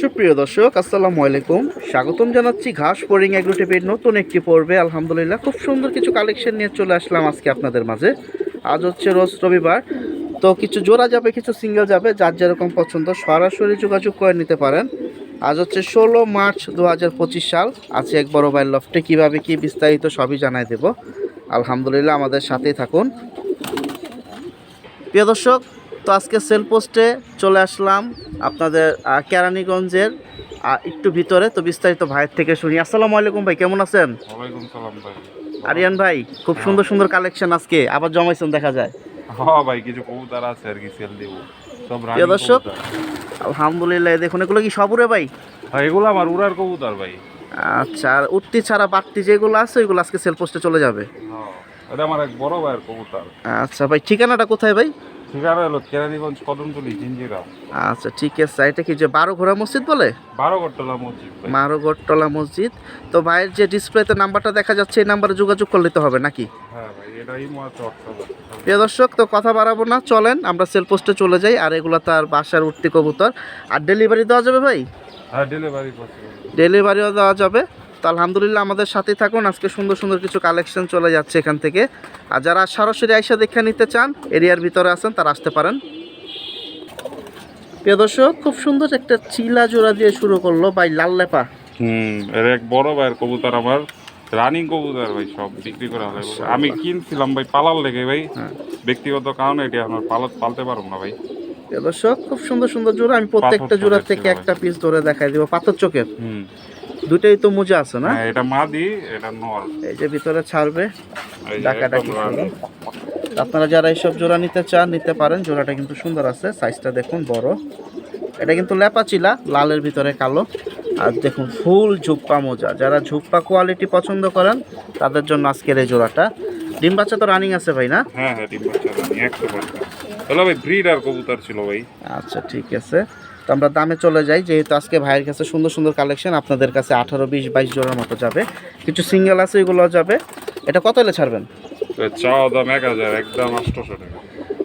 সুপ্রিয় দর্শক, আসসালামু আলাইকুম। স্বাগতম জানাচ্ছি ঘাস বোরিং অ্যাগ্রোটিভের নতুন একটি পর্বে। আলহামদুলিল্লাহ, খুব সুন্দর কিছু কালেকশন নিয়ে চলে আসলাম আজকে আপনাদের মাঝে। আজ হচ্ছে রোজ রবিবার, তো কিছু জোড়া যাবে, কিছু সিঙ্গেল যাবে, যার যেরকম পছন্দ সরাসরি যোগাযোগ করে নিতে পারেন। আজ হচ্ছে ষোলো মার্চ দু হাজার পঁচিশ সাল। আছে এক বড় বাইল লফটে, কীভাবে কী বিস্তারিত সবই জানাই দেব। আলহামদুলিল্লাহ, আমাদের সাথেই থাকুন। প্রিয় দর্শক তো আজকে সেল পোস্টে চলে আসলাম আপনাদের কেরানীগঞ্জের একটু ভিতরে। তো বিস্তারিত ভাইয়ের থেকে শুনি। আসসালামু আলাইকুম ভাই কেমন আছেন? ভাই। আরিয়ান ভাই খুব সুন্দর সুন্দর কালেকশন আজকে। আবার জমাইছেন দেখা যায়। হ্যাঁ ভাই কিছু কবুতর আছে আর কি সেল দিব। সব প্রিয় দর্শক। আলহামদুলিল্লাহ দেখুন এগুলো কি সবুরে ভাই? হ্যাঁ এগুলো আমার উড়ার কবুতর ভাই। আচ্ছা আর উঠতি ছাড়া বাড়তি যেগুলো আছে ওইগুলো আজকে সেল পোস্টে চলে যাবে। হ্যাঁ এটা আমার এক বড় ভাইয়ের কবুতর। আচ্ছা ভাই ঠিকানাটা কোথায় ভাই? ঠিকানা হলো কেরানীগঞ্জ কদমতলি জিঞ্জিরা। আচ্ছা ঠিক আছে। এটা কি যে বারো ঘোড়া মসজিদ বলে? বারো গট্টলা মসজিদ মারোগড়টলা মসজিদ। তো ভাইয়ের যে ডিসপ্লেতে নাম্বারটা দেখা যাচ্ছে এই নাম্বারে যোগাযোগ করলে তো হবে নাকি? হ্যাঁ ভাই এটাই প্রিয় দর্শক তো কথা বাড়াবো না চলেন আমরা সেল পোস্টে চলে যাই আর এগুলো তার বাসার উঠতি কবুতর। আর ডেলিভারি দেওয়া যাবে ভাই? হ্যাঁ ডেলিভারি ডেলিভারিও দেওয়া যাবে। তো আলহামদুলিল্লাহ আমাদের সাথে থাকুন। আজকে সুন্দর সুন্দর কিছু কালেকশন চলে যাচ্ছে এখান থেকে। আর যারা সরাসরি আইসা দেখে নিতে চান এরিয়ার ভিতরে আছেন তারা আসতে পারেন। প্রিয় দর্শক খুব সুন্দর একটা চিলা জোড়া দিয়ে শুরু করল ভাই লাল লেপা। হুম এর এক বড় ভাইয়ের কবুতর আমার রানিং কবুতর ভাই সব বিক্রি করা হয় আমি কিনছিলাম ভাই পালার লেগে ভাই। হ্যাঁ। ব্যক্তিগত কারণে এটা আমার পালত পালতে পারব না ভাই। দর্শক খুব সুন্দর সুন্দর জোড়া। আমি প্রত্যেকটা জোড়া থেকে একটা পিস ধরে দেখাই দিব পাথর চোখের। হুম। দুটোই তো মোজা আছে না? হ্যাঁ এটা মাদি এটা নর এই যে ভিতরে ছাড়বে শুরু। রানিং। আপনারা যারা এইসব জোড়া নিতে চান নিতে পারেন। জোড়াটা কিন্তু সুন্দর আছে সাইজটা দেখুন বড়। এটা কিন্তু লেপা চিলা লালের ভিতরে কালো। আর দেখুন ফুল ঝুপ্পা মোজা। যারা ঝুপ্পা কোয়ালিটি পছন্দ করেন তাদের জন্য আজকের এই জোড়াটা। ডিম বাচ্চা তো রানিং আছে ভাই না? হ্যাঁ হ্যাঁ ডিম বাচ্চা রানি একশো ভাই ব্রিড আর কবুতর ছিল ভাই। আচ্ছা ঠিক আছে। তো আমরা দামে চলে যাই যেহেতু আজকে ভাইয়ের কাছে সুন্দর সুন্দর কালেকশন আপনাদের কাছে আঠারো বিশ বাইশ জোড়ার মতো যাবে। কিছু সিঙ্গেল আছে এগুলো যাবে। এটা কত এলে ছাড়বেন? একদম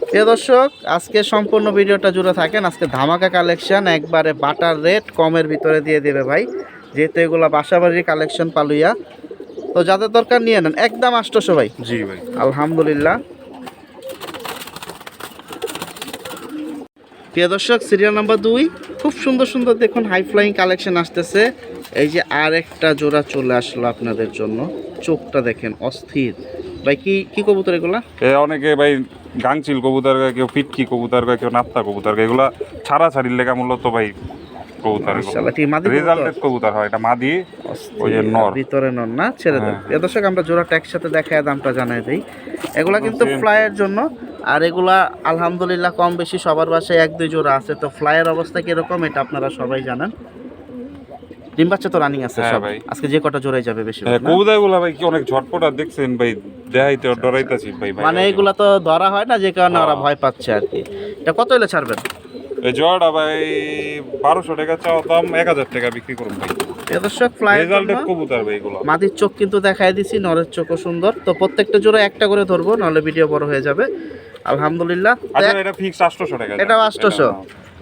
প্রিয় দর্শক আজকে সম্পূর্ণ ভিডিওটা জুড়ে থাকেন। আজকে ধামাকা কালেকশন একবারে বাটার রেট কমের ভিতরে দিয়ে দেবে ভাই। যেহেতু এগুলো বাসাবাড়ির কালেকশন পালুইয়া। তো যাদের দরকার নিয়ে নেন একদম আষ্টশো ভাই। জি ভাই। আলহামদুলিল্লাহ। প্রিয় দর্শক সিরিয়াল নাম্বার দুই। খুব সুন্দর সুন্দর দেখুন হাই ফ্লাইং কালেকশন আসতেছে। এই যে আর একটা জোড়া চলে আসলো আপনাদের জন্য। চোখটা দেখেন অস্থির। ভাই কি কি কবুতর এগুলা? অনেকে ভাই গাংচিল কবুতর গায় কেউ ফিটকি কবুতর গায় কেউ নাপ্তা কবুতর গায় এগুলা ছাড়া ছাড়ির লেখা মূলত ভাই কবুতর মাদি রেজাল্টেড কবুতর? হয় এটা মাদি ওই যে নর। ভিতরে নর না ছেড়ে দেন। হ্যাঁ। দর্শক আমরা জোড়াটা একসাথে দেখায় দামটা জানাই দিই। এগুলা কিন্তু ফ্লাইয়ের জন্য আর এগুলা আলহামদুলিল্লাহ কম বেশি সবার বাসায় এক দুই জোড়া আছে। তো ফ্লাইয়ের অবস্থা কীরকম এটা আপনারা সবাই জানেন। ডিম বাচ্চা তো রানিং আছে হ্যাঁ সব। আজকে যে কটা জোড়াই যাবে বেশি হ্যাঁ ভাই কি অনেক ঝটপট আর দেখছেন ভাই? দেখাইতে ডরাইতাছি ভাই ভাই মানে এগুলা তো ধরা হয় না যে কারণে ওরা হ্যাঁ। ভয় পাচ্ছে আর কি। এটা কত হলে ছাড়বেন? এই জোয়াটা ভাই বারোশো টাকা চাওয়া দাম এক হাজার টাকা বিক্রি করুন ভাই। দর্শক কবুতর এগুলো। মাদির চোখ কিন্তু দেখাই দিছি নরের চোখও সুন্দর। তো প্রত্যেকটা জোড়া একটা করে ধরবো নাহলে ভিডিও বড় হয়ে যাবে। আলহামদুলিল্লাহ। আচ্ছা এটা ফিক্স আটশোশো টাকা এটাও 800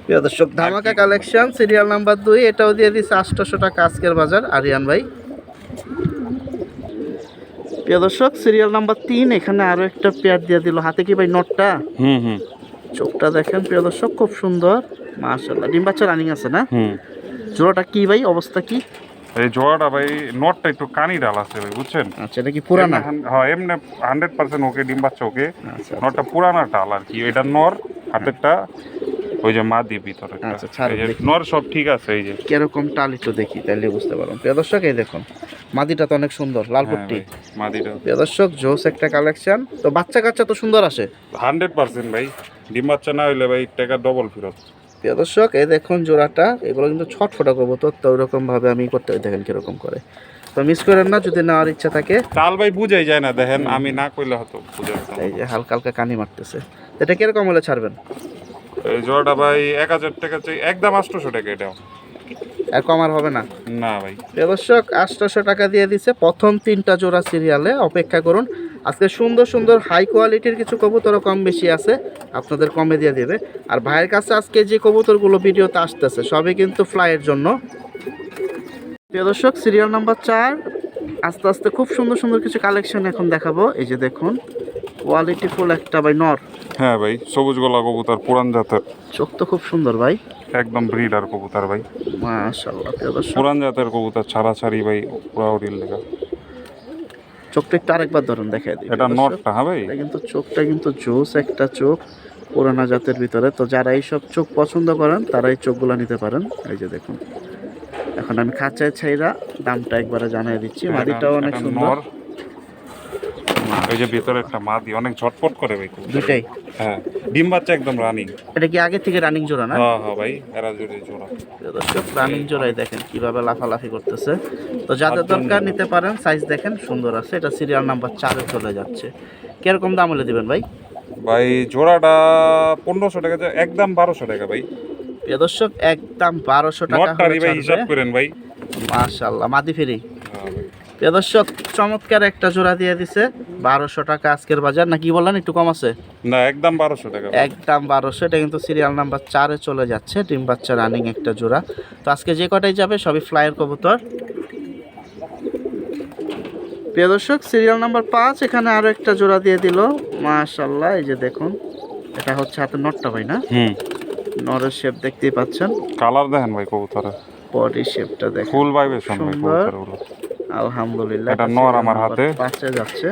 প্রিয় দর্শক ধামাকা কালেকশন সিরিয়াল নাম্বার দুই এটাও দিয়ে দিচ্ছে আটশোশো টাকা আজকের বাজার আরিয়ান ভাই। প্রিয় দর্শক সিরিয়াল নাম্বার তিন এখানে আরও একটা পেয়ার দিয়ে দিল। হাতে কি ভাই নটটা? হুম হুম। চোখটা দেখেন প্রিয় দর্শক খুব সুন্দর। মাশাল্লাহ ডিম বাচ্চা রানিং আছে না? হুম। জোড়াটা কি ভাই অবস্থা কি? এই জোয়াটা ভাই নটটা একটু কানি ডাল আছে ভাই বুঝছেন? আচ্ছা এটা কি পুরানা? হ্যাঁ এমনি হান্ড্রেড পার্সেন্ট ওকে ডিম বাচ্চা ওকে। আচ্ছা নটটা পুরানা ডাল আর কি এটা নর হাতেরটা ওই যে মা দিয়ে ভিতরে। আচ্ছা। নর সব ঠিক আছে এই যে। কীরকম টালি তো দেখি তাহলে বুঝতে পারলাম। প্রিয় দর্শক এই দেখুন মাদিটা তো অনেক সুন্দর লাল হ্যাঁ পট্টি। মা দিটা প্রিয় দর্শক জোস একটা কালেকশন তো বাচ্চা কাচ্চা তো সুন্দর আসে। হান্ড্রেড পার্সেন্ট ভাই ডিম বাচ্চা না হইলে ভাই টাকা ডবল ফেরত। প্রিয় দর্শক এই দেখুন জোড়াটা এগুলো কিন্তু ছটফটা করব। তো তো ওইরকম ভাবে আমি করতে দেখেন কীরকম করে। তো মিস করেন না যদি নেওয়ার ইচ্ছা থাকে। চাল ভাই বুঝাই যায় না দেখেন আমি না কইলে হতো বুঝে এই যে হালকা হালকা কানি মারতেছে। এটা কীরকম হলে ছাড়বেন? এই জোড়াটা ভাই এক হাজার টাকা চাই একদম আটশোশো টাকা এটা আর কমার হবে না? না ভাই। দর্শক আটশোশো টাকা দিয়ে দিছে প্রথম তিনটা জোড়া সিরিয়ালে অপেক্ষা করুন আজকে সুন্দর সুন্দর হাই কোয়ালিটির কিছু কবুতরও কম বেশি আছে। আপনাদের কমে দিয়ে দেবে। আর ভাইয়ের কাছে আজকে যে কবুতরগুলো ভিডিওতে আসতেছে সবই কিন্তু ফ্লাইয়ের জন্য। প্রিয় দর্শক সিরিয়াল নাম্বার চার। আস্তে আস্তে খুব সুন্দর সুন্দর কিছু কালেকশন এখন দেখাবো। এই যে দেখুন কোয়ালিটি ফুল একটা ভাই নর। হ্যাঁ ভাই সবুজ গলা কবুতর পুরান জাতের। চোখ তো খুব সুন্দর ভাই। একদম ব্রিডার কবুতর ভাই। মাশাআল্লাহ প্রিয় দর্শক। পুরান জাতের কবুতর ছাড়া ছাড়ি ভাই পুরা উড়িল লেখা। চোখটা একটু আরেকবার ধরুন দেখাই দিই। এটা নটটা হ্যাঁ ভাই কিন্তু চোখটা কিন্তু জোস একটা চোখ পুরানা জাতের ভিতরে। তো যারা এইসব চোখ পছন্দ করেন তারা এই চোখগুলো নিতে পারেন। এই যে দেখুন এখন আমি খাঁচায় ছাইরা দামটা একবারে জানিয়ে দিচ্ছি। মাদিটাও অনেক সুন্দর। এই ওই যে ভিতরে একটা মাদি অনেক ঝটপট করে ভাই দুটাই হ্যাঁ ডিম বাচ্চা একদম রানিং এটা কি আগে থেকে রানিং জোড়া না? হ্যাঁ হ্যাঁ ভাই এরা জুড়ে জোড়া। দর্শক রানিং জোড়াই দেখেন কীভাবে লাফালাফি করতেছে। তো যাদের দরকার নিতে পারেন সাইজ দেখেন সুন্দর আছে। এটা সিরিয়াল নাম্বার চারে চলে যাচ্ছে। কীরকম দাম হলে দিবেন ভাই? ভাই জোড়াটা পনেরোশো টাকা একদম বারোশো টাকা ভাই। দর্শক একদম বারোশো টাকা হিসাব করেন ভাই। মাশাল্লাহ মাদি ফিরি। হ্যাঁ ভাই। প্রিয় দর্শক চমৎকার একটা জোড়া দিয়ে দিছে। বারোশো টাকা আজকের বাজার। না কি বললেন? একটু কম আছে? না একদম বারোশো টাকা একদম বারোশো। এটা কিন্তু সিরিয়াল নাম্বার চারে চলে যাচ্ছে। ডিম বাচ্চা রানিং একটা জোড়া। তো আজকে যে কটাই যাবে সবই ফ্লাইয়ের কবুতর। প্রিয় দর্শক সিরিয়াল নাম্বার পাঁচ এখানে আরও একটা জোড়া দিয়ে দিল। মাশাল্লাহ এই যে দেখুন এটা হচ্ছে হাতে নটটা ভাই না? হুম। নরের শেপ দেখতেই পাচ্ছেন। কালার দেখেন ভাই কবুতরের। বডি শেপটা দেখুন। ফুল ভাইবেশন ভাই সুন্দর। আলহামদুলিল্লাহ এটা নর আমার হাতে। পাঁচে যাচ্ছে।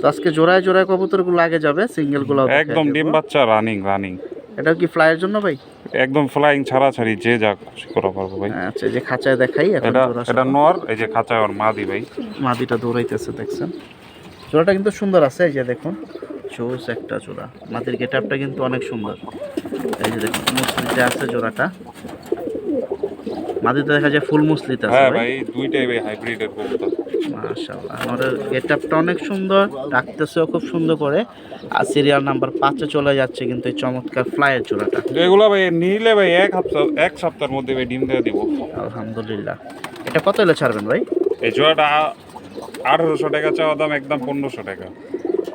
তো আজকে জোড়ায় জোড়ায় কবুতরগুলো আগে যাবে সিঙ্গেলগুলো একদম ডিম বাচ্চা রানিং রানিং এটা কি ফ্লাইয়ের জন্য ভাই? একদম ফ্লাইং ছাড়া ছাড়ি যে যা খুশি করা পারব ভাই। আচ্ছা যে খাঁচায় দেখাই এখন এটা এটা নর এই যে খাঁচায় ওর মাদি ভাই। মাদিটা দৌড়াইতেছে দেখছেন? জোড়াটা কিন্তু সুন্দর আছে এই যে দেখুন। জোস একটা জোড়া। মাদির গেটআপটা কিন্তু অনেক সুন্দর। এই যে দেখুন মুসলিতে আছে জোড়াটা। মাদিতে দেখা যায় ফুল মুসলিতে আছে হ্যাঁ ভাই। দুইটাই ভাই হাইব্রিডের কবুতর। মাশাআল্লাহ আমাদের গেটআপটা অনেক সুন্দর ডাকতেছেও খুব সুন্দর করে। আর সিরিয়াল নাম্বার পাঁচে চলে যাচ্ছে কিন্তু এই চমৎকার ফ্লাইয়ের জোড়াটা এগুলো ভাই নিলে ভাই এক সপ্তাহ এক সপ্তাহের মধ্যে ভাই ডিম দিয়ে দিব। আলহামদুলিল্লাহ। এটা কত হলে ছাড়বেন ভাই? এই জোড়াটা আঠারোশো টাকা চাওয়া দাম একদম পনেরোশো টাকা।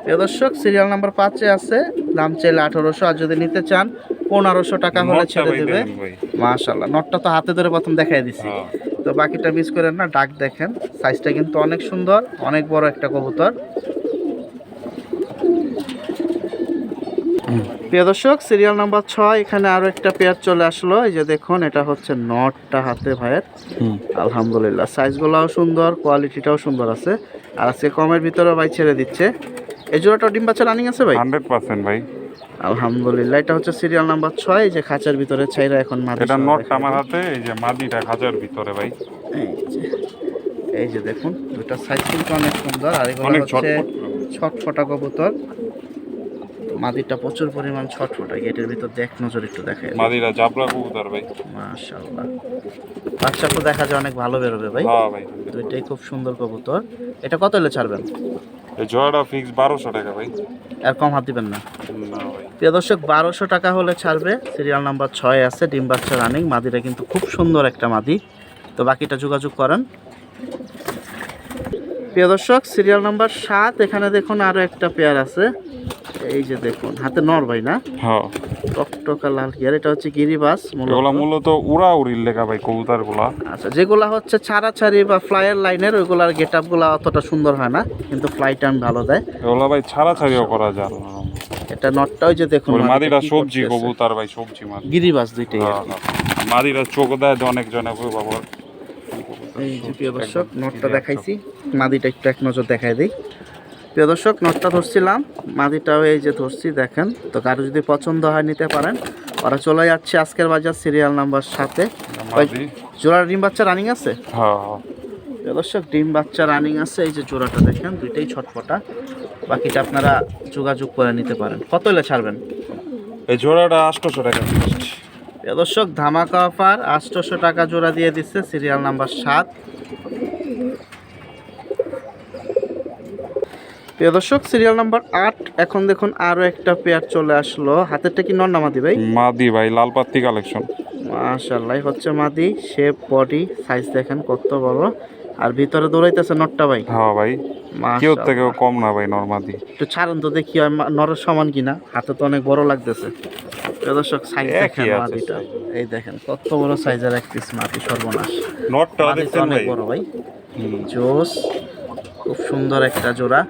প্রিয় দর্শক সিরিয়াল নাম্বার পাঁচে আছে দাম চাইলে আঠারোশো আর যদি নিতে চান পনেরোশো টাকা হলে ছেড়ে দেবে। মাশাল্লাহ নটটা তো হাতে ধরে প্রথম দেখাই দিছি। হ্যাঁ। তো বাকিটা মিস করেন না ডাক দেখেন। সাইজটা কিন্তু অনেক সুন্দর অনেক বড় একটা কবুতর। প্রিয় দর্শক সিরিয়াল নাম্বার ছয় এখানে আরও একটা পেয়ার চলে আসলো। এই যে দেখুন এটা হচ্ছে নটটা হাতে ভাইয়ের। হুম। আলহামদুলিল্লাহ সাইজগুলোও সুন্দর কোয়ালিটিটাও সুন্দর আছে। আর আজকে কমের ভিতরেও ভাই ছেড়ে দিচ্ছে। এই জোড়াটা ডিম বাচ্চা রানিং আছে ভাই? হান্ড্রেড পার্সেন্ট ভাই। আলহামদুলিল্লাহ এটা হচ্ছে সিরিয়াল নাম্বার ছয় যে খাঁচার ভিতরে ছাইরা এখন মাদি এটা নটটা আমার হাতে এই যে মাদিটা খাঁচার ভিতরে ভাই। এই যে দেখুন দুটা সাইজ কিন্তু অনেক সুন্দর আর এগুলো হচ্ছে ছটফট কবুতর। মাদিটা প্রচুর পরিমাণ ছটফটা গেটের ভিতর দেখ নজর একটু দেখাই মাদিরা জাবরা কবুতর ভাই। মাশাআল্লাহ। বাচ্চা তো দেখা যায় অনেক ভালো বেরোবে ভাই। হ্যাঁ ভাই। দুইটাই খুব সুন্দর কবুতর। এটা কত হলে ছাড়বেন? এই জোড়াটা ফিক্স বারোশো টাকা ভাই। আর কম হাত দিবেন না। প্রিয় দর্শক বারোশো টাকা হলে ছাড়বে। সিরিয়াল নাম্বার ছয় আছে ডিম বাচ্চা রানিং। মাদিটা কিন্তু খুব সুন্দর একটা মাদি। তো বাকিটা যোগাযোগ করেন। প্রিয় দর্শক সিরিয়াল নাম্বার সাত এখানে দেখুন আরও একটা পেয়ার আছে। এই যে দেখুন হাতে নর ভাই না? হ্যাঁ। টকটকা লাল গিয়ার এটা হচ্ছে গিরিবাস এগুলা মূলত উড়া উড়ির লেখা ভাই কবুতরগুলা আচ্ছা যেগুলা হচ্ছে ছাড়াছাড়ি বা ফ্লাইয়ের লাইনের ওইগুলার গেট আপগুলা অতটা সুন্দর হয় না কিন্তু ফ্লাই টাইম ভালো দেয়। এগুলা ভাই ছাড়া ছাড়িও করা যায় এটা নটটা ওই যে দেখুন মাদিরা সবজি। কবুতর ভাই সবজি মাদি গিরিবাস দুইটাই হ্যাঁ, হ্যাঁ। মাদিরা চোখ দেয় অনেক জনে বাবা এই যে প্রিয় দর্শক নটটা দেখাইছি। মাদিটা একটু এক নজর দেখাই দিই। প্রিয় দর্শক নটটা ধরছিলাম মাদিটাও এই যে ধরছি দেখেন। তো কারও যদি পছন্দ হয় নিতে পারেন। ওরা চলে যাচ্ছে আজকের বাজার সিরিয়াল নাম্বার সাথে জোড়ার ডিম বাচ্চা রানিং আছে? হ্যাঁ। দর্শক ডিম বাচ্চা রানিং আছে এই যে জোড়াটা দেখেন দুইটাই ছটফটা বাকিটা আপনারা যোগাযোগ করে নিতে পারেন। কত হলে ছাড়বেন? এই জোড়াটা আটশোশো টাকা প্রিয় দর্শক ধামাকা অফার আটশোশো টাকা জোড়া দিয়ে দিচ্ছে সিরিয়াল নাম্বার সাত। প্রিয় দর্শক সিরিয়াল নাম্বার আট। এখন দেখুন আরও একটা পেয়ার চলে আসলো। হাতেরটা কি নর নামাদি ভাই? মাদি ভাই লাল পাত্তি কালেকশন মাশাল্লাহ হচ্ছে মাদি। শেপ বডি সাইজ দেখেন কত বড়। আর ভিতরে দৌড়াইতেছে নটটা ভাই। হ্যাঁ ভাই। কেউ। থেকেও কম না ভাই নর্মাদি একটু ছাড়েন তো দেখি নরের সমান কিনা। হাতে তো অনেক বড় লাগতেছে। দর্শক সাইজ দেখেন size। এই দেখেন কত বড় সাইজের এক পিস মাটি সর্বনাশ। নটটা অনেক বড় ভাই। জোস। খুব সুন্দর একটা জোড়া।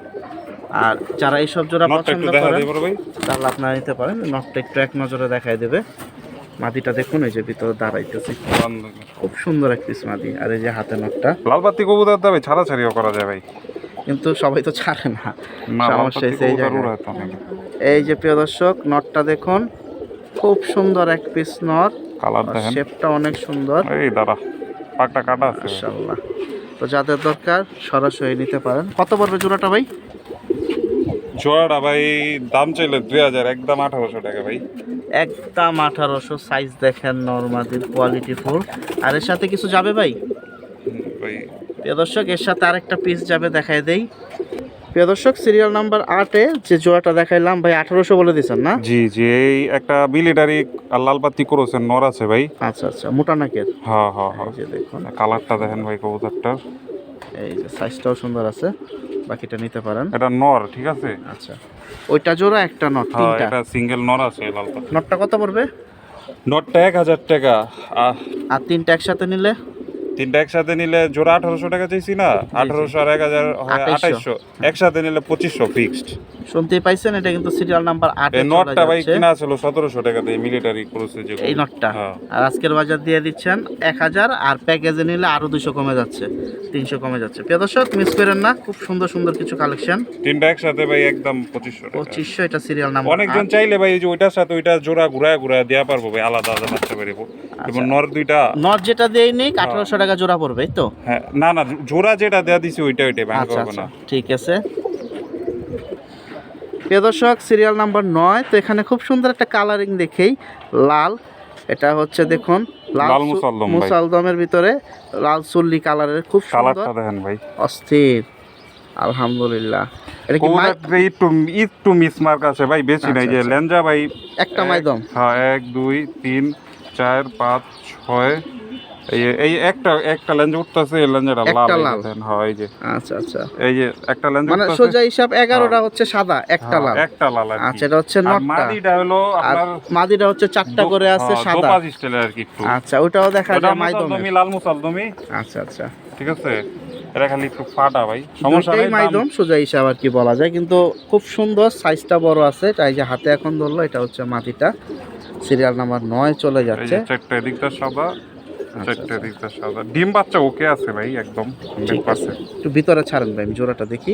আর যারা এইসব জোড়া পছন্দ করেন ভাই তাহলে আপনারা নিতে পারেন। নটটা একটু এক নজরে দেখাই দেবে। মাটিটা দেখুন এই যে ভিতরে দাঁড়াইতেছে। খুব সুন্দর এক পিস মাটি আর এই যে হাতে নটটা লাল বাতি কবুতর দাবে ছাড়া ছাড়িও করা যায় ভাই। কিন্তু সবাই তো ছাড়ে না। সমস্যা হয়েছে এই। এই যে প্রিয় দর্শক নটটা দেখুন। খুব সুন্দর এক পিস নট কালার দেখেন। শেপটা অনেক সুন্দর। এই দাঁড়া পাকটা কাটা আছে। মাশাআল্লাহ। তো যাদের দরকার সরাসরি নিতে পারেন। কত পড়বে জোড়াটা ভাই? জোড়াটা ভাই দাম চাইলে দুই হাজার একদম আঠারোশো টাকা ভাই। একদম আঠারোশো সাইজ দেখেন নর্মাদির কোয়ালিটি ফুল আর এর সাথে কিছু যাবে ভাই? প্রিয় দর্শক এর সাথে আরেকটা পিস যাবে দেখাই দেই। প্রিয় দর্শক সিরিয়াল নাম্বার আটে যে জোড়াটা দেখাইলাম ভাই আঠারোশো বলে দিচ্ছেন না? জি জি এই একটা মিলিটারি লাল বাতি করেছেন নর আছে ভাই। আচ্ছা আচ্ছা মোটা নাকের। হ্যাঁ হ্যাঁ হ্যাঁ। দেখুন। কালারটা দেখেন ভাই কবুতরটার। এই যে সাইজটাও সুন্দর আছে। বাকিটা নিতে পারেন। এটা নর ঠিক আছে? আচ্ছা। ওইটা জোড়া একটা নর হ্যাঁ তিনটা। এটা সিঙ্গেল নর আছে লালটা নরটা। কত পড়বে? নরটা এক হাজার টাকা। আর তিনটা একসাথে নিলে? তিনটা একসাথে নিলে জোড়া আঠারোশো টাকা চাইছি না আঠারোশো আর এক হাজার আঠাইশশো। একসাথে নিলে পঁচিশশো ফিক্সড শুনতেই পাইছেন এটা কিন্তু সিরিয়াল নাম্বার আটে নটটা ভাই কিনা ছিল সতেরোশো টাকা দিয়ে মিলিটারি যে এই নটটা হ্যাঁ। আর আজকের বাজার দিয়ে দিচ্ছেন এক হাজার আর প্যাকেজে নিলে আরও দুশো কমে যাচ্ছে তিনশো কমে যাচ্ছে। প্রিয় দর্শক মিস করেন না খুব সুন্দর সুন্দর কিছু কালেকশন তিনটা একসাথে ভাই একদম পঁচিশশো পঁচিশশো এটা সিরিয়াল নাম্বার অনেকজন চাইলে ভাই এই যে ওইটার সাথে ওইটা জোড়া ঘুরায় ঘুরায় দেওয়া পারব ভাই আলাদা আলাদা বাচ্চা বেরিয়ে এবং নর দুইটা। নট যেটা দেই নেই আঠারোশো টাকা জোড়া পড়বে তো? হ্যাঁ না না জোড়া যেটা দেওয়া দিছি ওইটা ওইটাই ভাঙা আচ্ছা আচ্ছা ঠিক আছে। প্রিয় দর্শক সিরিয়াল নাম্বার নয় তো এখানে খুব সুন্দর একটা কালারিং দেখেই লাল এটা হচ্ছে দেখুন লাল মুসালদম। মুসালদমের ভিতরে লাল চুল্লি কালারের খুব সুন্দর। দেখেন ভাই। অস্থির। আলহামদুলিল্লাহ। এটা কি একটু একটু মিসমার্ক আছে ভাই বেশি নাই যে। লেঞ্জা ভাই একটা মাইদম হ্যাঁ এক দুই তিন চার পাঁচ ছয় এই এই একটা একটা লেঞ্জা উঠতেছে এই লাল যে লাল। দেখেন, হ্যাঁ এই যে। আচ্ছা আচ্ছা। এই যে একটা লেঞ্জা মানে সোজা হিসাব এগারোটা হচ্ছে সাদা একটা লাল। একটা লাল কি। আচ্ছা এটা হচ্ছে আর নটটা। মাদিটা হলো আপনার মাদিটা হচ্ছে চারটা করে আছে হ্যাঁ, সাদা। দোপাজ স্টাইলের আর কি একটু। আচ্ছা ওটাও দেখা যায় মাইদমের মুসালদমি লাল মুসালদমি আচ্ছা আচ্ছা। ঠিক আছে? এটা খালি একটু ফাটা ভাই। সমস্যা দুইটাই মাইদম সোজা হিসাব আর কি বলা যায়। কিন্তু খুব সুন্দর সাইজটা বড় আছে। তাই যে হাতে এখন ধরলো এটা হচ্ছে মাটিটা সিরিয়াল নাম্বার নয় চলে যাচ্ছে যে চারটা এদিকটা সাদা। চারটা এদিকটা সাদা ডিম বাচ্চা ওকে আছে ভাই একদম ঠিক আছে। একটু ভিতরে ছাড়েন ভাই আমি জোড়াটা দেখি।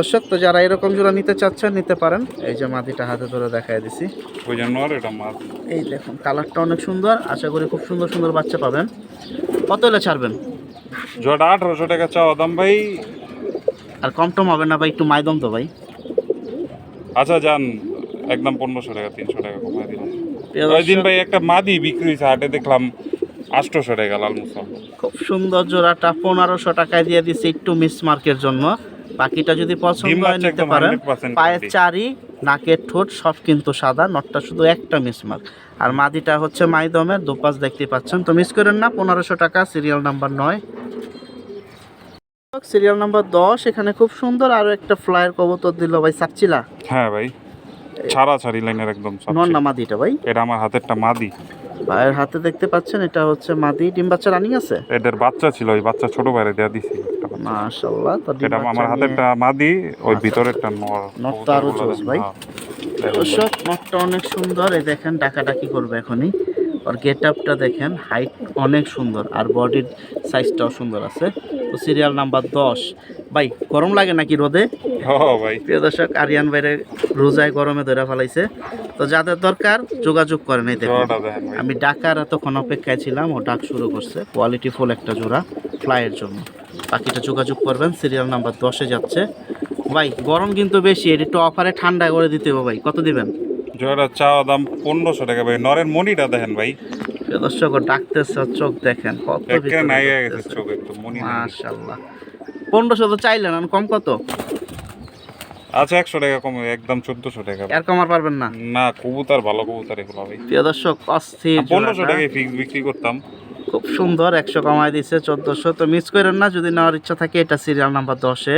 দর্শক তো যারা এরকম জোড়া নিতে চাচ্ছেন নিতে পারেন। এই যে মাটিটা হাতে ধরে দেখাই দিছি। ওই যে নর এটা মাছ। এই দেখুন কালারটা অনেক সুন্দর। আশা করি খুব সুন্দর সুন্দর বাচ্চা পাবেন। কত হলে ছাড়বেন? জোড়া আঠারোশো টাকা চাওয়া দাম ভাই। আর কম টম হবে না ভাই একটু মাইদম তো ভাই। আচ্ছা যান। একদম পনেরোশো টাকা তিনশো টাকা কমায় দিলাম। ওই দিন ভাই একটা মাদি বিক্রি হয়েছে হাটে দেখলাম। আটশোশো টাকা লাল মুসাল খুব সুন্দর জোড়াটা পনেরোশো টাকায় দিয়ে দিছি একটু মিস মার্কের জন্য। বাকিটা যদি পছন্দ হয় নিতে পারেন। পায়ের চারি নাকের ঠোঁট সব কিন্তু সাদা নটটা শুধু একটা মিসমার্ক আর মাদিটা হচ্ছে মাইদমের দুপাশ দেখতে পাচ্ছেন। তো মিস করেন না পনেরোশো টাকা সিরিয়াল নাম্বার নয়। সিরিয়াল নাম্বার দশ এখানে খুব সুন্দর আরও একটা ফ্লায়ার কবুতর দিল ভাই সাচ্ছিলা হ্যাঁ ভাই ছাড়া ছাড়ি লাইনের একদম নন। না মাদিটা ভাই। এটা আমার হাতেরটা মাদি। ভাইয়ের হাতে দেখতে পাচ্ছেন এটা হচ্ছে মাদি। ডিম বাচ্চা রানিং আছে? এদের বাচ্চা ছিল ওই বাচ্চা ছোট বাইরে দেওয়া দিছি। একটা। মাশাল্লাহ তো এটা আমার নিয়ে- হাতেরটা মাদি ওই আচ্ছা। ভিতরেরটা নর। নর তো আরও জোস ভাই। হ্যাঁ। দেখুন দর্শক নটটা অনেক সুন্দর। এই দেখেন ডাকাডাকি করবে এখনই। ওর গেট আপটা দেখেন হাইট অনেক সুন্দর আর বডির সাইজটাও সুন্দর আছে। তো সিরিয়াল নাম্বার দশ। ভাই গরম লাগে নাকি রোদে? হ্যাঁ ভাই। প্রিয় দর্শক আরিয়ান বাইরে রোজায় গরমে ধরে ফেলাইছে। তো যাদের দরকার যোগাযোগ দেখেন ভাই। আমি ডাকার এতক্ষণ অপেক্ষায় ছিলাম ও ডাক শুরু করছে। কোয়ালিটি ফুল একটা জোড়া ফ্লাইয়ের জন্য। বাকিটা যোগাযোগ করবেন সিরিয়াল নাম্বার দশে যাচ্ছে। ভাই গরম কিন্তু বেশি এটা একটু অফারে ঠান্ডা করে দিতে হবে ভাই। কত দিবেন? জোড়াটা চাওয়া দাম পনেরোশো টাকা ভাই। নরের মনিটা দেখেন ভাই। দর্শক ডাকতেছে চোখ দেখেন কত নাই নাই। মাশাল্লাহ পনেরোশো তো চাইলেন কম কত? আচ্ছা একশো টাকা কমে একদম চোদ্দশো টাকা। আর কমার পারবেন না। না কবুতর ভালো কবুতর এগুলো ভাই। প্রিয় দর্শক অস্থির পনেরোশো টাকায় ফিক্স বিক্রি করতাম। খুব সুন্দর একশো কমায় দিচ্ছে চোদ্দোশো। তো মিস করেন না যদি নেওয়ার ইচ্ছা থাকে এটা সিরিয়াল নাম্বার দশে।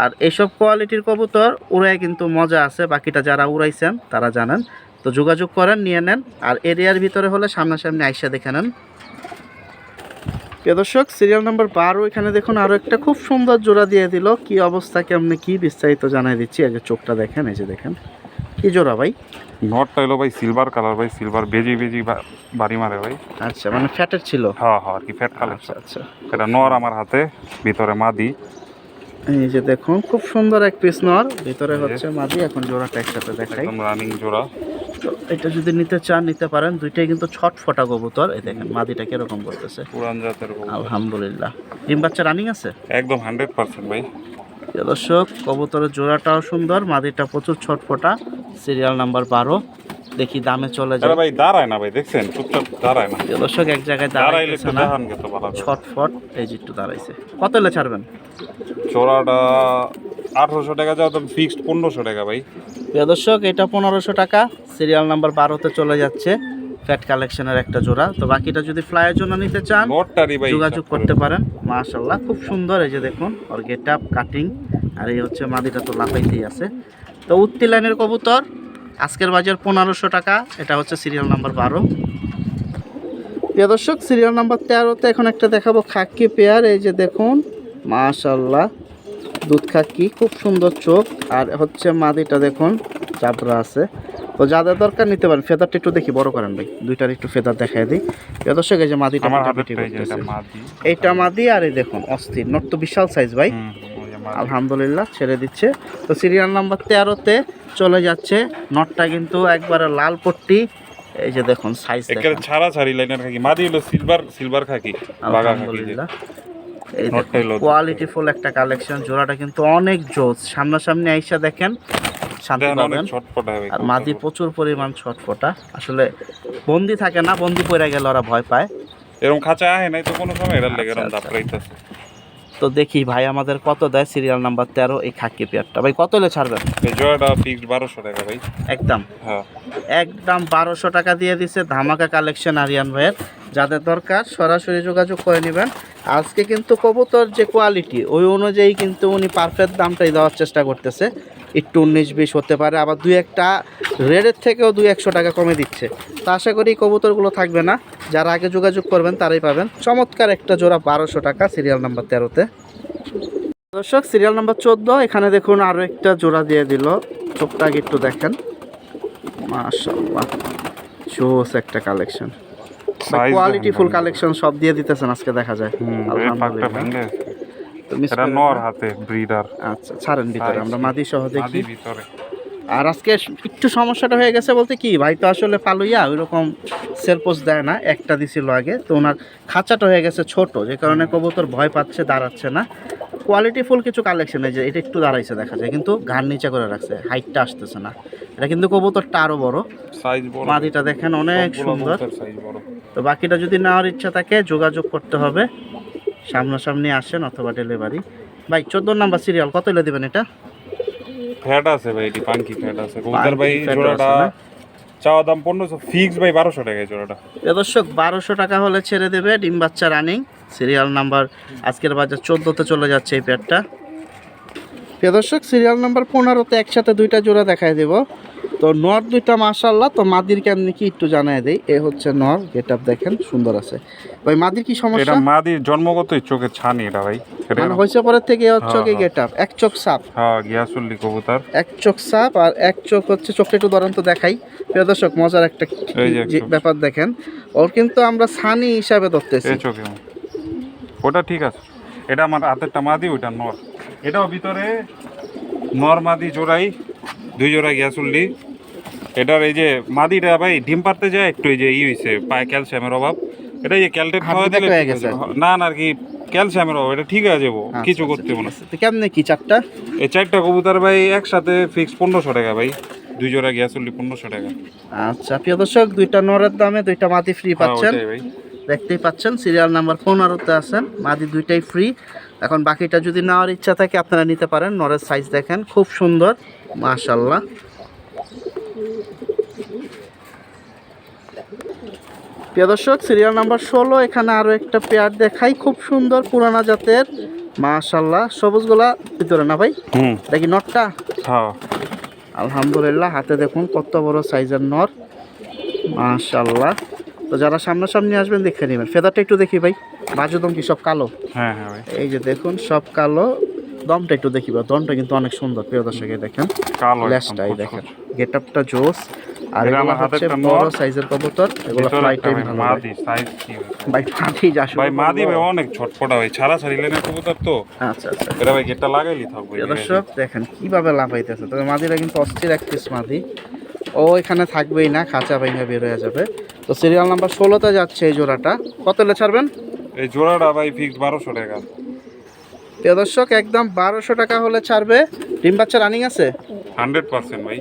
আর এইসব কোয়ালিটির কবুতর উড়াই কিন্তু মজা আছে। বাকিটা যারা উড়াইছেন তারা জানেন। তো যোগাযোগ করেন নিয়ে নেন। আর এরিয়ার ভিতরে হলে সামনাসামনি আইসা দেখে নেন। প্রিয় দর্শক সিরিয়াল নাম্বার বারো এখানে দেখুন আরও একটা খুব সুন্দর জোড়া দিয়ে দিল। কি অবস্থা কেমনি কি বিস্তারিত জানাই দিচ্ছি। আগে চোখটা দেখেন এই যে দেখেন। কি জোড়া ভাই? নটটা এলো ভাই সিলভার কালার ভাই সিলভার বেজি বেজি বাড়ি মারে ভাই। আচ্ছা মানে ফ্যাটের ছিল? হ্যাঁ হ্যাঁ আর কি ফ্যাট কালার আচ্ছা আচ্ছা। এটা নর আমার হাতে ভিতরে মাদি। এই যে দেখুন খুব সুন্দর এক পিস নর ভিতরে হচ্ছে মাদি এখন জোড়াটা একসাথে দেখাই। রানিং জোড়া। তো এটা যদি নিতে চান নিতে পারেন। দুইটাই কিন্তু ছটফটা কবুতর। এই দেখেন মাদিটা কীরকম করতেছে। পুরান জাতের আলহামদুলিল্লাহ। ডিম বাচ্চা রানিং আছে? একদম হান্ড্রেড পার্সেন্ট ভাই। দর্শক কবুতরের জোড়াটাও সুন্দর মাদিটা প্রচুর ছটফটা সিরিয়াল নাম্বার বারো। দেখি দামে চলে যায়। ভাই দাঁড়ায় না ভাই দেখছেন? চুপচাপ দাঁড়ায় না। দর্শক এক জায়গায় দাঁড়াইলে না। দেখান গেছে ভালো করে। ছটফট এই যে একটু দাঁড়াইছে। কত হলে ছাড়বেন? চোরাটা আঠারোশো টাকা যাও তো ফিক্সড পনেরোশো টাকা ভাই। দর্শক এটা পনেরোশো টাকা। সিরিয়াল নাম্বার বারোতে চলে যাচ্ছে। ফ্যাট কালেকশনের একটা জোড়া। তো বাকিটা যদি ফ্লাইয়ের জন্য নিতে চান যোগাযোগ করতে পারেন। মাশাল্লাহ খুব সুন্দর। এই যে দেখুন ওর গেট আপ কাটিং আর এই হচ্ছে মাদিটা তো লাফাইতেই আছে। তো উত্তি লাইনের কবুতর আজকের বাজার পনেরোশো টাকা এটা হচ্ছে সিরিয়াল নাম্বার বারো। প্রিয় দর্শক সিরিয়াল নাম্বার তেরোতে এখন একটা দেখাবো খাকি পেয়ার এই যে দেখুন মাশাল্লাহ দুধ খাকি খুব সুন্দর চোখ আর হচ্ছে মাদিটা দেখুন চাবড়া আছে। তো যাদের দরকার নিতে পারেন ফেদারটা একটু দেখি বড় করেন ভাই দুইটার একটু ফেদার দেখাই দিই। প্রিয় দর্শক এই যে মাদিটা এইটা মাদি আর এই দেখুন অস্থির নট তো বিশাল সাইজ ভাই। আলহামদুলিল্লাহ ছেড়ে দিচ্ছে। তো সিরিয়াল নাম্বার তেরোতে চলে যাচ্ছে। নটটা কিন্তু একবারে লাল পট্টি। এই যে দেখুন সাইজ ছাড়া ছাড়ি লাইনের খাকি। মাদি হলো সিলভার সিলভার খাকি বাগা খাকি আলহামদুলিল্লাহ। এই কোয়ালিটি ফুল একটা কালেকশন জোড়াটা কিন্তু অনেক জোস। সামনাসামনি আইসা দেখেন শান্তি পাবেন। আর মাদি প্রচুর পরিমাণ ছটফটা। আসলে বন্দি থাকে না বন্দি পড়ে গেলে ওরা ভয় পায়। এরকম খাঁচা আহে নাই তো কোনো সময়? এটার লেগে এরকম আচ্ছা, আচ্ছা। দাপড়াইতেছে। তো দেখি ভাই আমাদের কত দেয়? সিরিয়াল নাম্বার তেরো এই খাকি পেয়ারটা। ভাই কত হলে ছাড়বেন? এই জোড়াটা ফিক্সড বারোশো টাকা ভাই। একদম। হ্যাঁ। একদম বারোশো টাকা দিয়ে দিছে ধামাকা কালেকশন আরিয়ান ভাইয়ের। যাদের দরকার সরাসরি যোগাযোগ করে নেবেন। আজকে কিন্তু কবুতর যে কোয়ালিটি ওই অনুযায়ী কিন্তু উনি পারফেক্ট দামটাই দেওয়ার চেষ্টা করতেছে। একটু উনিশ বিশ হতে পারে, আবার দুই একটা রেডের থেকেও দুই একশো টাকা কমে দিচ্ছে। তা আশা করি কবুতরগুলো থাকবে না। যারা আগে যোগাযোগ করবেন তারাই পাবেন। চমৎকার একটা জোড়া বারোশো টাকা সিরিয়াল নাম্বার তেরোতে। দর্শক সিরিয়াল নাম্বার চোদ্দ, এখানে দেখুন আরও একটা জোড়া দিয়ে দিল। চোখটা আগে একটু দেখেন। মাশাআল্লাহ। জোস একটা কালেকশন কোয়ালিটি ফুল কালেকশন সব দিয়ে দিতেছেন আজকে দেখা যায়। আলহামদুলিল্লাহ। এটা নর হাতে ব্রিডার আচ্ছা ছাড়েন ভিতরে আমরা মাদি সহ দেখি ভিতরে। আর আজকে একটু সমস্যাটা হয়ে গেছে বলতে কি ভাই তো আসলে পালুইয়া ওইরকম সেলপোস দেয় না একটা দিছিল আগে তো ওনার খাঁচাটা হয়ে গেছে ছোট যে কারণে কবুতর ভয় পাচ্ছে দাঁড়াচ্ছে না। কোয়ালিটি ফুল কিছু কালেকশন এই যে এটা একটু দাঁড়াইছে দেখা যায়। কিন্তু ঘাড় নিচে করে রাখছে হাইটটা আসতেছে না। এটা কিন্তু কবুতরটা আরও বড়। সাইজ বড়। মাদিটা দেখেন অনেক সুন্দর। সাইজ বড়। তো বাকিটা যদি নেওয়ার ইচ্ছা থাকে যোগাযোগ করতে হবে। সামনাসামনি আসেন অথবা ডেলিভারি ভাই চোদ্দ নাম্বার সিরিয়াল কত হলে দেবেন এটা? ফ্যাট আছে ভাই এটি পাঙ্কি ফ্যাট আছে। কবুতর ভাই জোড়াটা চাওয়া দাম পনেরোশো ফিক্স ভাই বারোশো জোড়াটা। দর্শক বারোশো টাকা হলে ছেড়ে দেবে ডিম বাচ্চা রানিং সিরিয়াল নাম্বার আজকের বাজার চোদ্দোতে চলে যাচ্ছে এই পেয়ারটা। প্রিয় দর্শক সিরিয়াল নাম্বার পনেরোতে একসাথে দুইটা জোড়া দেখাই দেব। তো নর দুইটা মাশাল্লাহ তো মাদির কেমনি কি একটু জানাই দেই? এ হচ্ছে নর গেট আপ দেখেন সুন্দর আছে। ভাই মাদির কি এটা সমস্যা মাদির জন্মগতই চোখে ছানি এটা ভাই। মানে হয়েছে পরের থেকে এ হচ্ছে হ্যাঁ, কি হ্যাঁ। গেট আপ এক চোখ সাপ। হ্যাঁ গিয়াসুল্লি কবুতর। এক চোখ সাপ আর এক চোখ হচ্ছে চোখটা একটু দরন্ত দেখাই। প্রিয় দর্শক মজার একটা চোখ। ব্যাপার দেখেন। ওর কিন্তু আমরা ছানি হিসাবে ধরতেছি। এই চোখে। ওটা ঠিক আছে। এটা আমার হাতেরটা মাদি ওইটা নর। এটাও ভিতরে নর মাদি জোড়াই দুই জোড়া গিয়াসুল্লি এটার এই যে মাদিটা ভাই ডিম পারতে যায় একটু এই যে ই হয়েছে পায়ে ক্যালসিয়ামের অভাব। এটা এই যে ক্যালটেট খাওয়া দিলে। না না আর কি ক্যালসিয়ামের অভাব এটা ঠিক আছে যাব আচ্ছা, কিছু আচ্ছা, করতে ঠিক হবে না। তো কেমনে কি চারটা? এই চারটা কবুতর ভাই একসাথে ফিক্স পনেরোশো টাকা ভাই দুই জোড়া গিয়াসুল্লি পনেরোশো টাকা। আচ্ছা প্রিয় দর্শক দুইটা নরের দামে দুইটা মাদি ফ্রি হ্যাঁ, পাচ্ছেন। ভাই। দেখতেই পাচ্ছেন সিরিয়াল নাম্বার পনেরোতে আছেন মাদি দুইটাই ফ্রি এখন বাকিটা যদি নেওয়ার ইচ্ছা থাকে আপনারা নিতে পারেন নরের সাইজ দেখেন খুব সুন্দর মাশাল্লাহ প্রিয় দর্শক সিরিয়াল নাম্বার ষোলো এখানে আরও একটা পেয়ার দেখাই খুব সুন্দর পুরানা জাতের মাশাল্লাহ সবুজগুলা ভিতরে না ভাই? দেখি নটটা? হ্যাঁ। আলহামদুলিল্লাহ হাতে দেখুন কত বড় সাইজের নর মাশাল্লাহ তো যারা সামনাসামনি আসবেন দেখে নেবেন। ফেদারটা একটু দেখি ভাই। বাজুদম কি সব কালো? হ্যাঁ হ্যাঁ ভাই। এই যে দেখুন সব কালো। দমটা একটু দেখি বা দমটা কিন্তু অনেক সুন্দর প্রিয় দর্শক এই দেখেন। কালো দেখেন। গেট আপটা জোস। আর এগুলো হচ্ছে বড় সাইজের কবুতর। এগুলো ভিতরে ফ্লাই একটা টাইম ভাই ভালো মাদি সাইজ কি ভাই? ভাই মাটি যা ভাই মাদি ভাই অনেক ভাই। ছাড়া ছাড়ি লেনে কবুতর তো। আচ্ছা আচ্ছা। এটা ভাই গেটটা লাগাইলি থাকবে। দর্শক দেখেন কীভাবে লাফাইতেছে। তবে মাদিরা কিন্তু অস্থির এক পিস মাদি। ও এখানে থাকবেই না খাঁচা ভাইঙ্গা বের হয়ে যাবে। তো সিরিয়াল নাম্বার ষোলোতে যাচ্ছে এই জোড়াটা। কত হলে ছাড়বেন? এই জোড়াটা ভাই ফিক্স বারোশো টাকা। প্রিয় দর্শক একদম বারোশো টাকা হলে ছাড়বে। ডিম বাচ্চা রানিং আছে? হান্ড্রেড পার্সেন্ট ভাই।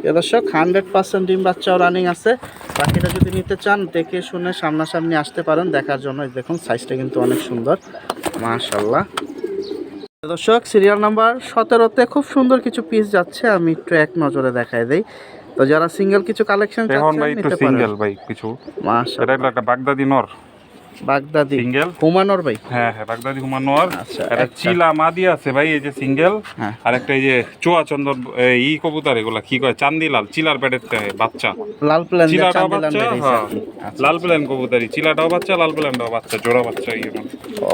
প্রিয় দর্শক হান্ড্রেড পার্সেন্ট ডিম বাচ্চাও রানিং আছে। বাকিটা যদি নিতে চান দেখে শুনে সামনাসামনি আসতে পারেন। দেখার জন্য দেখুন সাইজটা কিন্তু অনেক সুন্দর। মাশাল্লাহ দর্শক সিরিয়াল নাম্বার সতেরোতে খুব সুন্দর কিছু পিস যাচ্ছে। আমি একটু এক নজরে দেখাই দেই। তো যারা সিঙ্গেল কিছু কালেকশন এখন ভাই একটু সিঙ্গেল ভাই কিছু। এটা একটা বাগদাদি নর। বাগদাদি। সিঙ্গেল হুমানোর ভাই? হ্যাঁ হ্যাঁ বাগদাদি হুমান নর আচ্ছা, একটা একটা। চিলা মাদি আছে ভাই এই যে সিঙ্গেল হ্যাঁ। আর একটা এই যে চোয়া চন্দন ই কবুতর এগুলা কি কয় চান্দিলাল চিলার পেটের বাচ্চা। লাল প্ল্যান চিলাটাও বাচ্চা হ্যাঁ। লাল প্লেন কবুতরি চিলাটাও বাচ্চা লাল প্লেনটাও বাচ্চা জোড়া বাচ্চা ইয়ে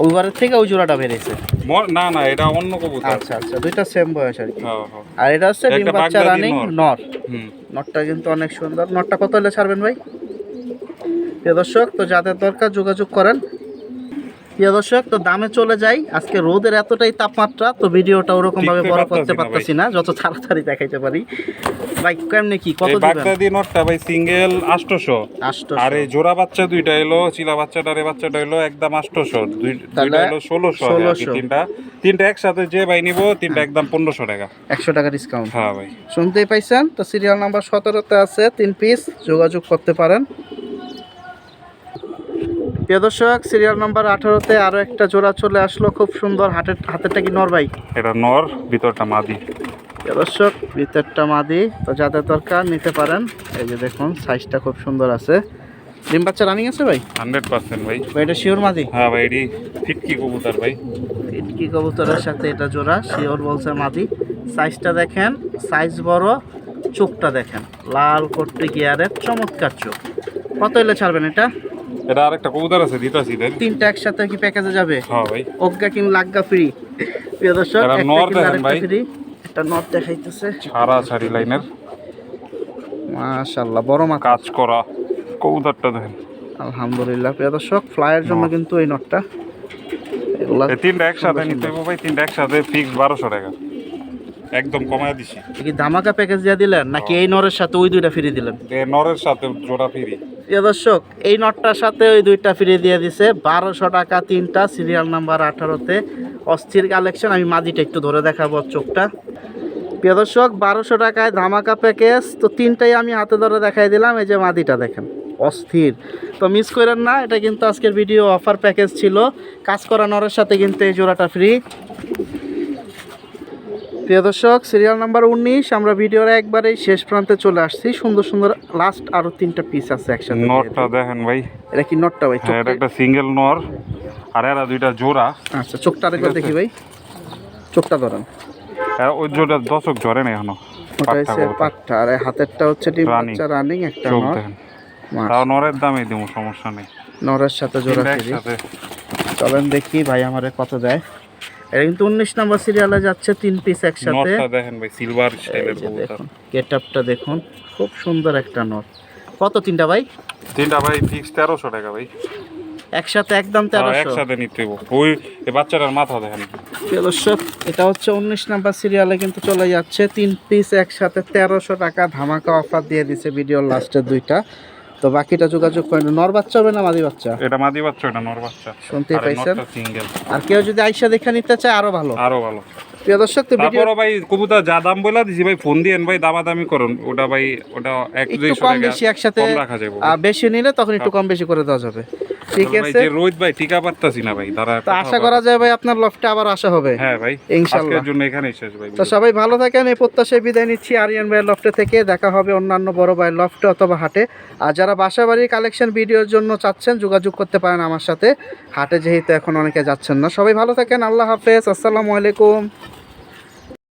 ওইবারের থেকে ওই জোড়াটা বেরিয়েছে না না এটা অন্য কবুতর। আচ্ছা আচ্ছা দুইটা সেম বয়স আর কি। হ্যাঁ আর এটা হচ্ছে ডিম বাচ্চা রানিং। নর। হুম। নটটা কিন্তু অনেক সুন্দর। নটটা কত হলে ছাড়বেন ভাই? দর্শক, তো যাদের দরকার যোগাযোগ করেন প্রিয় দর্শক তো দামে চলে যাই। আজকে রোদের এতটাই তাপমাত্রা তো ভিডিওটা ওরকম ভাবে বড় করতে পারতেছি না যত তাড়াতাড়ি দেখাইতে পারি। ভাই কেমনে কি কত দিবেন বাগদাদি নটটা ভাই সিঙ্গেল আটশোশো আটশো। আর এই জোড়া বাচ্চা দুইটা এলো চিলা বাচ্চাটার এই বাচ্চাটা এলো একদম আটশোশো দুইটা তাহলে এলো ষোলোশো 1600 তিনটা। তিনটা একসাথে যে ভাই নিবো তিনটা একদম পনেরোশো টাকা। একশো টাকা ডিসকাউন্ট হ্যাঁ ভাই। শুনতেই পাইছেন? তো সিরিয়াল নাম্বার সতেরোতে আছে তিন পিস যোগাযোগ করতে পারেন। প্রিয় দর্শক সিরিয়াল নাম্বার আঠারোতে আরও একটা জোড়া চলে আসলো। খুব সুন্দর হাতের হাতেরটা কি নর ভাই? এটা নর ভিতরটা মাদি। প্রিয় দর্শক ভিতরটা মাদি। তো যাদের দরকার নিতে পারেন এই যে দেখুন সাইজটা খুব সুন্দর আছে। ডিম বাচ্চা রানিং আছে ভাই? হান্ড্রেড পার্সেন্ট ভাই। ভাই এটা শিওর মাদি? হ্যাঁ ভাই এটি ফিটকি কবুতর ভাই। ইটকি কবুতরের সাথে এটা জোড়া শিওর বলছে মাদি। সাইজটা দেখেন সাইজ বড় চোখটা দেখেন। লাল করতে গিয়ারের চমৎকার চোখ। কত এলে ছাড়বেন এটা? এটা আরেকটা কবুতর আছে দিতাছি দেন তিনটা একসাথে কি প্যাকেজে যাবে? হ্যাঁ ভাই। অজ্ঞা কিং লাগ্গা ফ্রি। প্রিয় দর্শক এরা একটা নর দেখেন ভাই। একটা নট দেখাইতেছে। ছাড়া ছাড়ি লাইনের। মাশাআল্লাহ বড় মা কাজ করা। কবুতরটা দেখেন। আলহামদুলিল্লাহ প্রিয় দর্শক ফ্লাইয়ের জন্য কিন্তু এই নটটা। এগুলা এই তিনটা একসাথে নিতে হবে ভাই তিনটা একসাথে ফিক্স বারোশো টাকা। একদম কমায় দিছি। কি ধামাকা প্যাকেজ দিয়ে দিলেন? নাকি এই নরের সাথে ওই দুইটা ফ্রি দিলেন? এ নরের সাথে জোড়া ফিরি প্রিয় দর্শক এই নটটার সাথে ওই দুইটা ফ্রি দিয়ে দিছে। বারোশো টাকা তিনটা সিরিয়াল নাম্বার আঠারোতে। অস্থির কালেকশন আমি মাদিটা একটু ধরে দেখাবো চোখটা। প্রিয় দর্শক বারোশো টাকায় ধামাকা প্যাকেজ তো তিনটাই আমি হাতে ধরে দেখাই দিলাম এই যে মাদিটা দেখেন অস্থির। তো মিস করেন না এটা কিন্তু আজকের ভিডিও অফার প্যাকেজ ছিল। কাজ করা নরের সাথে কিন্তু এই জোড়াটা ফ্রি প্রিয় দর্শক সিরিয়াল নাম্বার উনিশ আমরা ভিডিওর একবারেই শেষ প্রান্তে চলে আসছি। সুন্দর সুন্দর লাস্ট আরও তিনটা পিস আছে একসাথে নরটা দেখেন ভাই। এটা কি নটটা ভাই? হ্যাঁ এটা একটা সিঙ্গেল নর আর এরা দুইটা জোড়া। আচ্ছা চোখটা আরেকবার দেখি ভাই। চোখটা ধরেন। ওই জোড়া দশক ঝরে না এখনও। ওটা হচ্ছে পাটটা আর হাতেরটা হচ্ছে ডিম বাচ্চা রানিং একটা নর। তাও নরের দামই দিব সমস্যা নেই। নরের সাথে জোড়া চলেন দেখি ভাই আমারে কত দেয়। এটা কিন্তু উনিশ নম্বর সিরিয়ালে যাচ্ছে তিন পিস একসাথে। দেখেন ভাই সিলভার স্টাইলের দেখুন গেট আপটা দেখুন খুব সুন্দর একটা নট কত তিনটা ভাই? তিনটা ভাই ফিক্স তেরোশো টাকা ভাই। একসাথে একদম তেরোশো। একসাথে নিতে ওই বাচ্চাটার মাথা দেখেন। এটা হচ্ছে উনিশ নাম্বার সিরিয়ালে কিন্তু চলে যাচ্ছে। তিন পিস একসাথে তেরোশো টাকা ধামাকা অফার দিয়ে দিছে ভিডিওর লাস্টের দুইটা। তো বাকিটা যোগাযোগ করেন। নর বাচ্চা হবে না মাদি বাচ্চা? এটা মাদি বাচ্চা এটা নর বাচ্চা। শুনতে পাইছেন? আর কেউ যদি আইসা দেখে নিতে চায় আরও ভালো। আরও ভালো। প্রিয় দর্শক তো ভিডিও ভাই কবুতর যা দাম বলে দিছি ভাই ফোন দিয়েন ভাই দামাদামি করুন। ওটা ভাই ওটা এক একটু কম বেশি একসাথে রাখা যাবে। বেশি নিলে তখন একটু কম বেশি করে দেওয়া যাবে। ঠিক ভাই, আছে। যে রোজ ভাই টিকা পারতাছি না ভাই তারা তো আশা করা যায় ভাই আপনার লফটে আবার আসা হবে। হ্যাঁ ভাই ইনশাল্লাহ। আজকের জন্য এখানেই শেষ ভাই তো সবাই ভালো থাকেন এই প্রত্যাশায় বিদায় নিচ্ছি আরিয়ান ভাইয়ের লফটে থেকে। দেখা হবে অন্যান্য বড় ভাইয়ের লফটে অথবা হাটে। আর যারা বাসা বাড়ির কালেকশন ভিডিওর জন্য চাচ্ছেন যোগাযোগ করতে পারেন আমার সাথে। হাটে যেহেতু এখন অনেকে যাচ্ছেন না। সবাই ভালো থাকেন আল্লাহ হাফেজ আসসালামু আলাইকুম।